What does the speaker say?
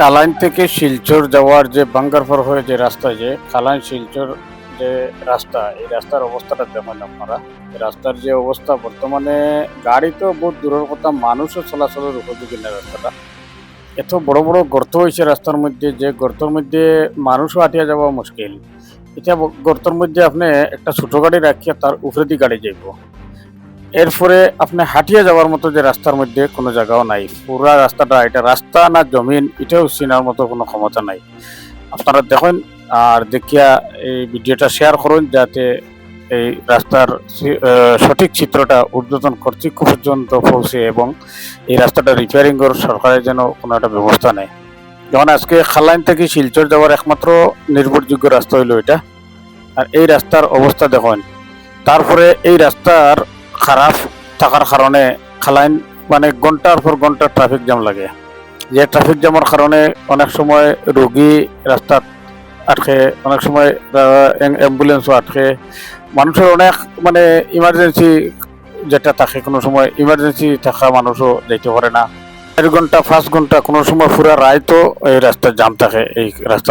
কালাইন থেকে শিলচর যাওয়ার যে বাঙ্গারফর হয়ে যে রাস্তা, যে কালাইন শিলচর যে রাস্তা, এই রাস্তার অবস্থাটা দেখেন আপনারা। রাস্তার যে অবস্থা, বর্তমানে গাড়ি তো বহুত দূরের কথা, মানুষও চলাচলের উপযোগী না রাস্তাটা। এত বড় বড় গর্ত হয়েছে রাস্তার মধ্যে, যে গর্তর মধ্যে মানুষও আটিয়া যাওয়া মুশকিল। এটা গর্তর মধ্যে আপনি একটা ছোট গাড়ি রাখিয়া তার উপরে দিয়ে গাড়ি যাইব। এরপরে আপনি হাঁটিয়ে যাওয়ার মতো যে রাস্তার মধ্যে কোনো জায়গাও নাই। পুরা রাস্তাটা, এটা রাস্তা না জমিন, এটাও চিনার মতো কোনো ক্ষমতা নাই। আপনারা দেখেন আর দেখিয়া এই ভিডিওটা শেয়ার করুন যাতে এই রাস্তার সঠিক চিত্রটা ঊর্ধ্বতন কর্তৃপক্ষ পর্যন্ত পৌঁছে এবং এই রাস্তাটা রিপেয়ারিং করার সরকারের যেন কোনো একটা ব্যবস্থা নেয়। যেমন আজকে খালাইন থেকে শিলচর যাওয়ার একমাত্র নির্ভরযোগ্য রাস্তা হইল এটা। আর এই রাস্তার অবস্থা দেখুন। তারপরে এই রাস্তার খারাপ থাকার কারণে খালাইন মানে ঘণ্টার পর ঘণ্টা ট্রাফিক জ্যাম লাগে। যে ট্রাফিক জ্যামের কারণে অনেক সময় রোগী রাস্তা আটকে, অনেক সময় অ্যাম্বুলেন্সও আটকে। মানুষের অনেক মানে ইমার্জেন্সি যেটা থাকে, কোনো সময় ইমার্জেন্সি থাকা মানুষও যেতে পারে না। চার ঘণ্টা, পাঁচ ঘণ্টা কোনো সময় পুরা রায় তো এই রাস্তার জাম থাকে, এই রাস্তার